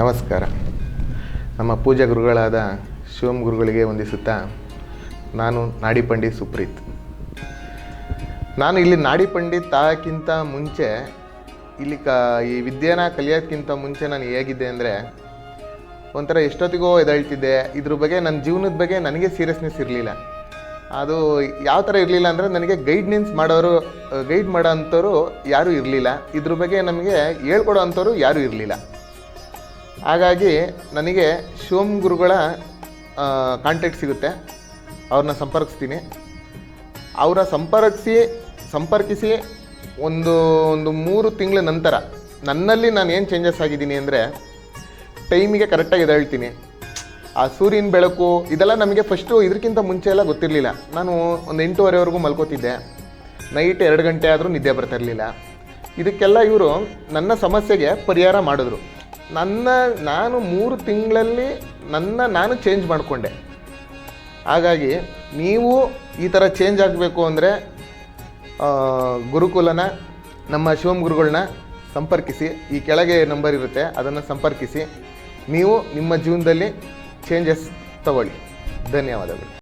ನಮಸ್ಕಾರ. ನಮ್ಮ ಪೂಜಾ ಗುರುಗಳಾದ ಶಿವಮ್ ಗುರುಗಳಿಗೆ ವಂದಿಸುತ್ತಾ ನಾನು ನಾಡಿ ಪಂಡಿತ್ ಸುಪ್ರೀತ್. ನಾನು ಇಲ್ಲಿ ನಾಡಿ ಪಂಡಿತ್ ಆಗಕ್ಕಿಂತ ಮುಂಚೆ ಇಲ್ಲಿ ಕ, ಈ ವಿದ್ಯೆನ ಕಲಿಯೋಕ್ಕಿಂತ ಮುಂಚೆ ನಾನು ಹೇಗಿದ್ದೆ ಅಂದರೆ ಒಂಥರ ಎಷ್ಟೊತ್ತಿಗೋ ಎದಳ್ತಿದ್ದೆ, ಇದ್ರ ಬಗ್ಗೆ ನನ್ನ ಜೀವನದ ಬಗ್ಗೆ ನನಗೆ ಸೀರಿಯಸ್ನೆಸ್ ಇರಲಿಲ್ಲ. ಅದು ಯಾವ ಥರ ಇರಲಿಲ್ಲ ಅಂದರೆ ನನಗೆ ಗೈಡ್ನೆನ್ಸ್ ಮಾಡೋರು ಗೈಡ್ ಮಾಡೋ ಅಂಥವ್ರು ಯಾರೂ ಇರಲಿಲ್ಲ. ಇದ್ರ ಬಗ್ಗೆ ನಮಗೆ ಹೇಳ್ಕೊಡೋ ಅಂಥವ್ರು ಯಾರೂ ಇರಲಿಲ್ಲ. ಹಾಗಾಗಿ ನನಗೆ ಶಿವಮ್ ಗುರುಗಳ ಕಾಂಟ್ಯಾಕ್ಟ್ ಸಿಗುತ್ತೆ. ಅವ್ರನ್ನ ಸಂಪರ್ಕಿಸ್ತೀನಿ. ಅವರ ಸಂಪರ್ಕಿಸಿ ಸಂಪರ್ಕಿಸಿ ಒಂದು ಒಂದು ಮೂರು ತಿಂಗಳ ನಂತರ ನನ್ನಲ್ಲಿ ನಾನು ಏನು ಚೇಂಜಸ್ ಆಗಿದ್ದೀನಿ ಅಂದರೆ ಟೈಮಿಗೆ ಕರೆಕ್ಟಾಗಿ ಎದ್ದೇಳ್ತೀನಿ. ಆ ಸೂರ್ಯನ ಬೆಳಕು, ಇದೆಲ್ಲ ನಮಗೆ ಫಸ್ಟು ಇದಕ್ಕಿಂತ ಮುಂಚೆ ಎಲ್ಲ ಗೊತ್ತಿರಲಿಲ್ಲ. ನಾನು ಒಂದು ಎಂಟೂವರೆವರೆಗೂ ಮಲ್ಕೋತಿದ್ದೆ. ನೈಟ್ ಎರಡು ಗಂಟೆ ಆದರೂ ನಿದ್ದೆ ಬರ್ತಾ ಇರಲಿಲ್ಲ. ಇದಕ್ಕೆಲ್ಲ ಇವರು ನನ್ನ ಸಮಸ್ಯೆಗೆ ಪರಿಹಾರ ಮಾಡಿದ್ರು. ನನ್ನ, ನಾನು ಮೂರು ತಿಂಗಳಲ್ಲಿ ನನ್ನ, ನಾನು ಚೇಂಜ್ ಮಾಡಿಕೊಂಡೆ. ಹಾಗಾಗಿ ನೀವು ಈ ಥರ ಚೇಂಜ್ ಆಗಬೇಕು ಅಂದರೆ ಗುರುಕುಲನ, ನಮ್ಮ ಶಿವಮ್ ಗುರುಗಳನ್ನ ಸಂಪರ್ಕಿಸಿ. ಈ ಕೆಳಗೆ ನಂಬರ್ ಇರುತ್ತೆ, ಅದನ್ನು ಸಂಪರ್ಕಿಸಿ. ನೀವು ನಿಮ್ಮ ಜೀವನದಲ್ಲಿ ಚೇಂಜಸ್ ತಗೊಳ್ಳಿ. ಧನ್ಯವಾದಗಳು.